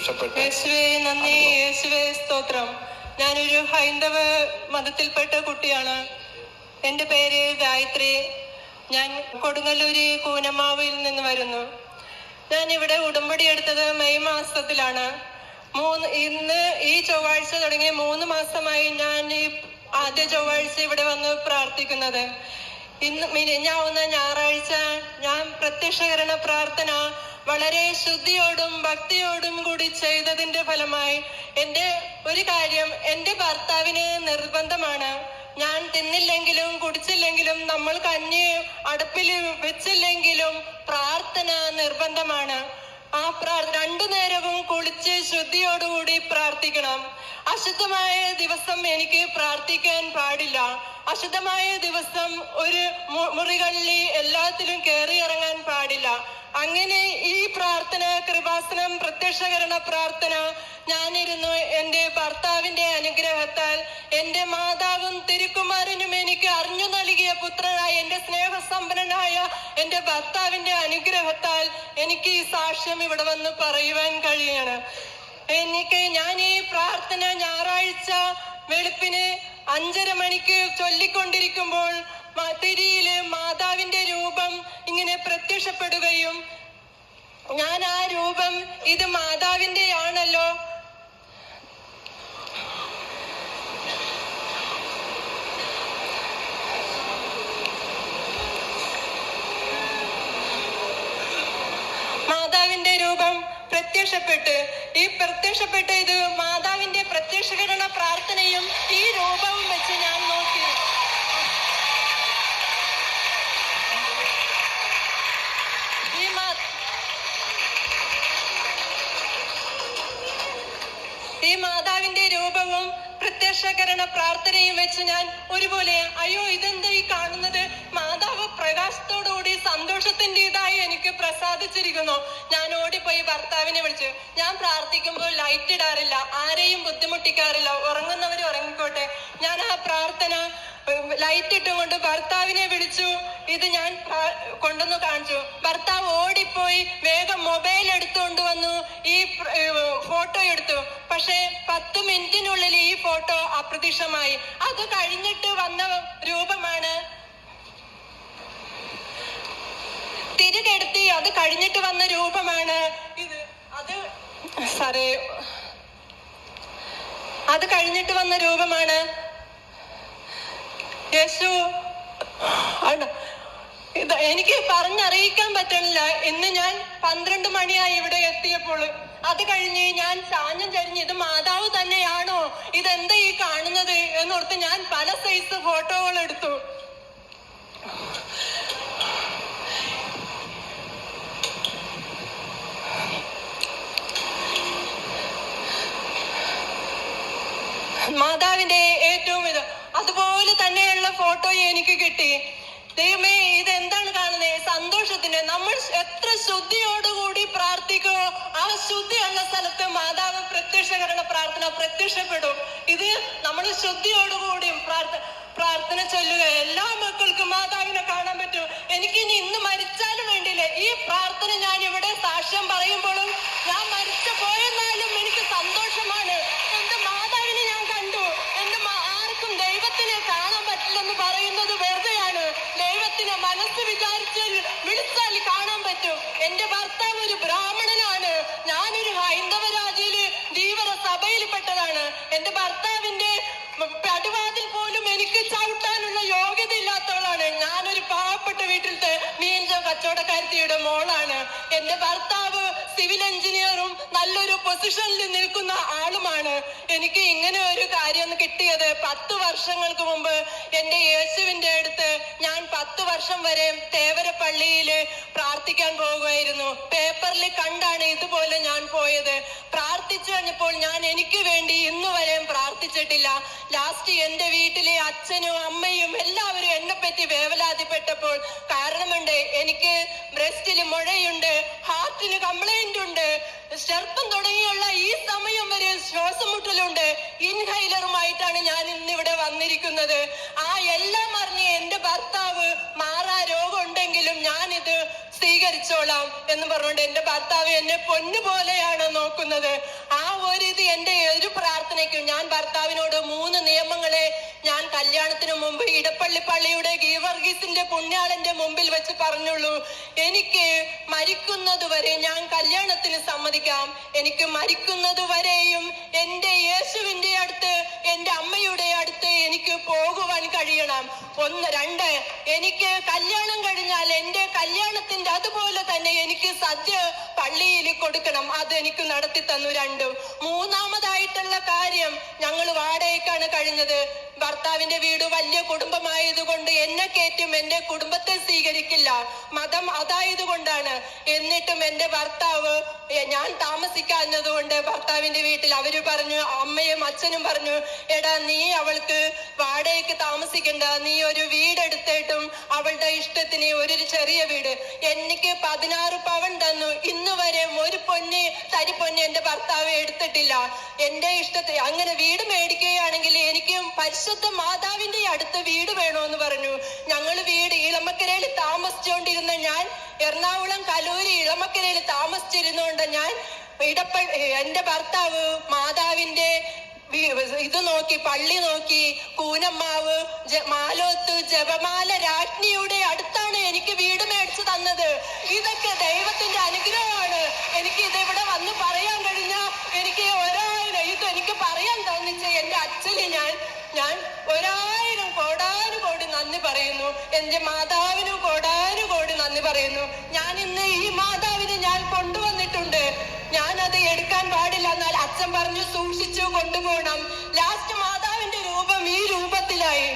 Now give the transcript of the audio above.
പ്രത്യക്ഷപ്പെട്ട് യേശുവേ നന്ദി. യേശുവേ സ്തോത്രം. ഞാനൊരു ഹൈന്ദവ മതത്തിൽപ്പെട്ട കുട്ടിയാണ്. എന്റെ പേര് ഗായത്രി. ഞാൻ കൊടുങ്ങല്ലൂര് കൂനമാവിൽ നിന്ന് വരുന്നു. ഞാൻ ഇവിടെ ഉടമ്പടി എടുത്തത് മെയ് മാസത്തിലാണ്. മൂന്ന് ഇന്ന് ഈ ചൊവ്വാഴ്ച തുടങ്ങിയ മൂന്ന് മാസമായി ഞാൻ ഈ ആദ്യ ചൊവ്വാഴ്ച ഇവിടെ വന്ന് പ്രാർത്ഥിക്കുന്നത്. ഇന്ന് മിനിഞ്ഞാവുന്ന ഞായറാഴ്ച ഞാൻ പ്രത്യക്ഷകരണ പ്രാർത്ഥന വളരെ ശുദ്ധിയോടും ഭക്തിയോടും കൂടി ചെയ്തതിന്റെ ഫലമായി എന്റെ ഒരു കാര്യം എന്റെ ഭർത്താവിന് നിർബന്ധമാണ്. ഞാൻ തിന്നില്ലെങ്കിലും കുടിച്ചില്ലെങ്കിലും നമ്മൾ കഞ്ഞി അടുപ്പിൽ വെച്ചില്ലെങ്കിലും പ്രാർത്ഥന നിർബന്ധമാണ്. ആ രണ്ടു നേരവും കുളിച്ച് ശുദ്ധിയോടുകൂടി പ്രാർത്ഥിക്കണം. അശുദ്ധമായ ദിവസം എനിക്ക് പ്രാർത്ഥിക്കാൻ പാടില്ല. അശുദ്ധമായ ദിവസം ഒരു മുറികളിൽ എല്ലാത്തിലും കയറി പാടില്ല അങ്ങനെ ഈ പ്രാർത്ഥന കൃപാസനം പ്രത്യക്ഷകരണ പ്രാർത്ഥന ഞാനിരുന്നു എന്റെ ഭർത്താവിന്റെ അനുഗ്രഹത്താൽ. എന്റെ മാതാവും തിരുക്കുമാരനും എനിക്ക് അറിഞ്ഞു നൽകിയ പുത്രനായ എന്റെ സ്നേഹസമ്പന്നനായ എന്റെ ഭർത്താവിന്റെ അനുഗ്രഹത്താൽ എനിക്ക് ഈ സാക്ഷ്യം ഇവിടെ വന്ന് പറയുവാൻ കഴിയാണ്. എനിക്ക് ഞാൻ ഈ പ്രാർത്ഥന ഞായറാഴ്ച വെളുപ്പിന് അഞ്ചര മണിക്ക് ചൊല്ലിക്കൊണ്ടിരിക്കുമ്പോൾ ഞാൻ ആ രൂപം ഇത് മാതാവിന്റെ ആണല്ലോ മാതാവിന്റെ രൂപം പ്രത്യക്ഷപ്പെട്ട് ഈ പ്രത്യക്ഷപ്പെട്ട ഇത് മാതാവിന്റെ പ്രത്യക്ഷകരണ പ്രാർത്ഥനയും ഈ രൂപവും പ്രത്യക്ഷകരണ പ്രാർത്ഥനയും വെച്ച് ഞാൻ ഒരുപോലെ അയ്യോ ഇതെന്താ ഈ കാണുന്നത്? മാതാവ് പ്രകാശത്തോടുകൂടി സന്തോഷത്തിന്റെതായി എനിക്ക് പ്രസാദിച്ചിരിക്കുന്നു. ഞാൻ ഓടിപ്പോയി ഭർത്താവിനെ വിളിച്ചു ഞാൻ പ്രാർത്ഥിക്കുമ്പോൾ ലൈറ്റ് ഇടാറില്ല ആരെയും ബുദ്ധിമുട്ടിക്കാറില്ല ഉറങ്ങുന്നവർ ഉറങ്ങിക്കോട്ടെ. ഞാൻ ആ പ്രാർത്ഥന ലൈറ്റ് ഇട്ടുകൊണ്ട് ഭർത്താവിനെ വിളിച്ചു. ഇത് ഞാൻ കൊണ്ടുവന്ന് കാണിച്ചു. ഭർത്താവ് ഓടിപ്പോയി വേഗം മൊബൈൽ എടുത്തുകൊണ്ട് വന്നു. ഈ ഫോട്ടോ എടുത്തു പക്ഷേ പത്ത് മിനിറ്റിനുള്ളിൽ ഈ ഫോട്ടോ അപ്രത്യക്ഷമായി അത് കഴിഞ്ഞിട്ട് വന്ന രൂപമാണ്. തിരികെടുത്തി അത് കഴിഞ്ഞിട്ട് വന്ന രൂപമാണ്. ഇത് അത് സാറേ അത് കഴിഞ്ഞിട്ട് വന്ന രൂപമാണ്. യേശു ആണ്. ഇത് എനിക്ക് പറഞ്ഞറിയിക്കാൻ പറ്റണില്ല ഇന്ന് ഞാൻ പന്ത്രണ്ട് മണിയായി ഇവിടെ എത്തിയപ്പോൾ അത് കഴിഞ്ഞ് ഞാൻ ചാഞ്ഞം ചരിഞ്ഞ് ഇത് മാതാവ് തന്നെയാണോ? ഇതെന്താ ഈ കാണുന്നത്? എന്നോർത്ത് ഞാൻ പല സൈസ് ഫോട്ടോകൾ എടുത്തു. മാതാവിന്റെ ഏറ്റവും ഇത് അതുപോലെ തന്നെയുള്ള ഫോട്ടോ എനിക്ക് കിട്ടി. ദൈവമേ ഇത് എന്താണ് കാണുന്നത്? സന്തോഷത്തിന് നമ്മൾ എത്ര ശുദ്ധിയോടുകൂടി ആ എന്ന സ്ഥലത്ത് മാതാവ് പ്രത്യക്ഷകരണ പ്രാർത്ഥന പ്രത്യക്ഷപ്പെടും. ഇത് നമ്മൾ ശുദ്ധിയോടുകൂടിയും പ്രാർത്ഥന പ്രാർത്ഥന ചൊല്ലുക. എല്ലാ മക്കൾക്കും മാതാവിനെ കാണാൻ പറ്റും. എനിക്ക് ഇനി ഇന്ന് മരിച്ചാലും വേണ്ടിയില്ല. ഈ പ്രാർത്ഥന ഞാൻ ഇവിടെ സാക്ഷ്യം പറയുമ്പോഴും ഞാൻ മരിച്ചു പോയെന്നാലും എനിക്ക് സന്തോഷമാണ്. എന്റെ മാതാവിനെ ഞാൻ കണ്ടു? എന്റെ ആർക്കും ദൈവത്തിനെ കാണാൻ പറ്റില്ലെന്ന് പറയുന്നത് വെറുതെയാണ്. ദൈവത്തിനെ മനസ്സ് വിചാരിച്ചാൽ വിളിച്ചാൽ കാണാൻ പറ്റും. എന്റെ ഭർത്താവ് ഒരു ബ്രാഹ്മണനാണ് ഞാനൊരു ഹൈന്ദവ രാജ്യയിൽ ധീവര സഭയിൽപ്പെട്ടതാണ് എന്റെ ഭർത്താവിന്റെ പടിവാതിൽ പോലും എനിക്ക് ചവിട്ടാനുള്ള യോഗ്യത ഇല്ലാത്തവളാണ്. ഞാനൊരു പാവപ്പെട്ട വീട്ടിലത്തെ മീൻജ കച്ചവടക്കാരത്തിയുടെ മോളാണ്. എന്റെ ഭർത്താവ് സിവിൽ എഞ്ചിനീയറും നല്ലൊരു പൊസിഷനിൽ നിൽക്കുന്ന ആളുമാണ്. എനിക്ക് ഇങ്ങനെ ഒരു കാര്യം കിട്ടിയത് പത്ത് വർഷങ്ങൾക്ക് മുമ്പ് എന്റെ ഞാൻ പത്ത് വർഷം വരെ തേവരപ്പള്ളിയിൽ പ്രാർത്ഥിക്കാൻ പോവുകയായിരുന്നു പേപ്പറിൽ കണ്ടാണ് ഇതുപോലെ ഞാൻ പോയത്. പ്രാർത്ഥിച്ചു കഴിഞ്ഞപ്പോൾ ഞാൻ എനിക്ക് വേണ്ടി ഇന്ന് വരെയും പ്രാർത്ഥിച്ചിട്ടില്ല. ലാസ്റ്റ് എന്റെ വീട്ടിലെ അച്ഛനും അമ്മയും എല്ലാവരും എന്നെ പറ്റി വേവലാതിപ്പെട്ടപ്പോൾ കാരണമുണ്ട് എനിക്ക് ബ്രസ്റ്റിൽ മുഴയുണ്ട് ഹാർട്ടിന് കംപ്ലൈന്റ് ഉണ്ട് ചെറുപ്പം തുടങ്ങിയുള്ള ഈ സമയം വരെ ശ്വാസമുട്ടലുണ്ട്. ഇൻഹൈലറുമായിട്ടാണ് ഞാൻ ഇന്നിവിടെ വന്നിരിക്കുന്നത് ആ എല്ലാം അറിഞ്ഞ് എന്റെ ഭർത്താവ് മാറാ രോഗമുണ്ടെങ്കിലും ഞാനിത് സ്വീകരിച്ചോളാം എന്ന് പറഞ്ഞുകൊണ്ട് എന്റെ ഭർത്താവ് എന്നെ പൊന്നു പോലെയാണ് നോക്കുന്നത്. ആ ഒരു ഇത് എന്റെ ഒരു പ്രാർത്ഥനയ്ക്കും ഞാൻ ഭർത്താവിനോട് മൂന്ന് നിയമങ്ങളെ ഞാൻ കല്യാണത്തിന് മുമ്പ് ഇടപ്പള്ളി പള്ളിയുടെ ഗീവർഗീസിന്റെ പുണ്യാളന്റെ മുമ്പിൽ വെച്ച് പറഞ്ഞുള്ളൂ. എനിക്ക് മരിക്കുന്നത് വരെ ഞാൻ കല്യാണത്തിന് സമ്മതിക്കാം. എനിക്ക് മരിക്കുന്നത് വരെയും കഴിയണം. ഒന്ന് രണ്ട് എനിക്ക് കല്യാണം കഴിഞ്ഞാൽ എന്റെ കല്യാണത്തിന്റെ അതുപോലെ തന്നെ എനിക്ക് സദ്യ പള്ളിയിൽ കൊടുക്കണം. അത് എനിക്ക് നടത്തി തന്നു രണ്ടും. മൂന്നാമതായിട്ടുള്ള കാര്യം ഞങ്ങൾ വാടകയ്ക്കാണ് കഴിഞ്ഞത്. ഭർത്താവിന്റെ വീട് വലിയ കുടുംബമായതുകൊണ്ട് എന്നെ കയറ്റും എന്റെ കുടുംബത്തെ സ്വീകരിക്കില്ല. മതം അതായത് കൊണ്ടാണ് എന്നിട്ടും എന്റെ ഭർത്താവ് എ, ഞാൻ താമസിക്കാഞ്ഞത് കൊണ്ട് ഭർത്താവിന്റെ വീട്ടിൽ അവർ പറഞ്ഞു അമ്മയും അച്ഛനും പറഞ്ഞു എടാ നീ അവൾക്ക് വാടകയ്ക്ക് താമസിക്കണ്ട. നീ ഒരു വീടെടുത്തിട്ടും അവളുടെ ഇഷ്ടത്തിന് ഒരു ചെറിയ വീട്. എനിക്ക് പതിനാറ് പവൻ തന്നു ഇന്ന് വരെ ഒരു പൊന്ന് തരി ഭർത്താവ് എടുത്തിട്ടില്ല. എന്റെ ഇഷ്ടത്തെ അങ്ങനെ വീട് മേടിക്കുകയാണെങ്കിൽ എനിക്ക് പരിശുദ്ധ മാതാവിന്റെ അടുത്ത് വീട് വേണമെന്ന് പറഞ്ഞു. ഞങ്ങൾ വീട് ഇളമക്കരയിൽ താമസിച്ചുകൊണ്ടിരുന്ന ഞാൻ എറണാകുളം കലൂരി ഇളമക്കരയിൽ താമസിച്ചിരുന്നുകൊണ്ട് ഞാൻ ഇടപ്പ എന്റെ ഭർത്താവ് മാതാവിന്റെ ഇത് നോക്കി പള്ളി നോക്കി കൂനമ്മാവ് മാലോത്ത് ജപമാല രാജ്ഞിയുടെ അടുത്താണ് എനിക്ക് വീട് മേടിച്ചു തന്നത്. ഇതൊക്കെ ദൈവത്തിന്റെ അനുഗ്രഹമാണ്. എനിക്ക് ഇത് ഇവിടെ വന്ന് പറയാൻ കഴിഞ്ഞ എനിക്ക് ഒരായിരം ഇത് എനിക്ക് പറയാൻ തോന്നിച്ച എന്റെ അച്ഛന് ഞാൻ ഞാൻ ഒരായിരം കോടാനു കോടി നന്ദി പറയുന്നു. എന്റെ മാതാവിനും കോടാനു കോടി നന്ദി പറയുന്നു. ഞാൻ ഇന്ന് ഈ മാതാവിനെ ഞാൻ കൊണ്ടുവന്നിട്ടുണ്ട്. ഞാൻ അത് എടുക്കാൻ പാടില്ല എന്നാൽ അച്ഛൻ പറഞ്ഞു സൂക്ഷിച്ചു കൊണ്ടുപോകണം. ലാസ്റ്റ് മാതാവിന്റെ രൂപം ഈ രൂപത്തിലായി.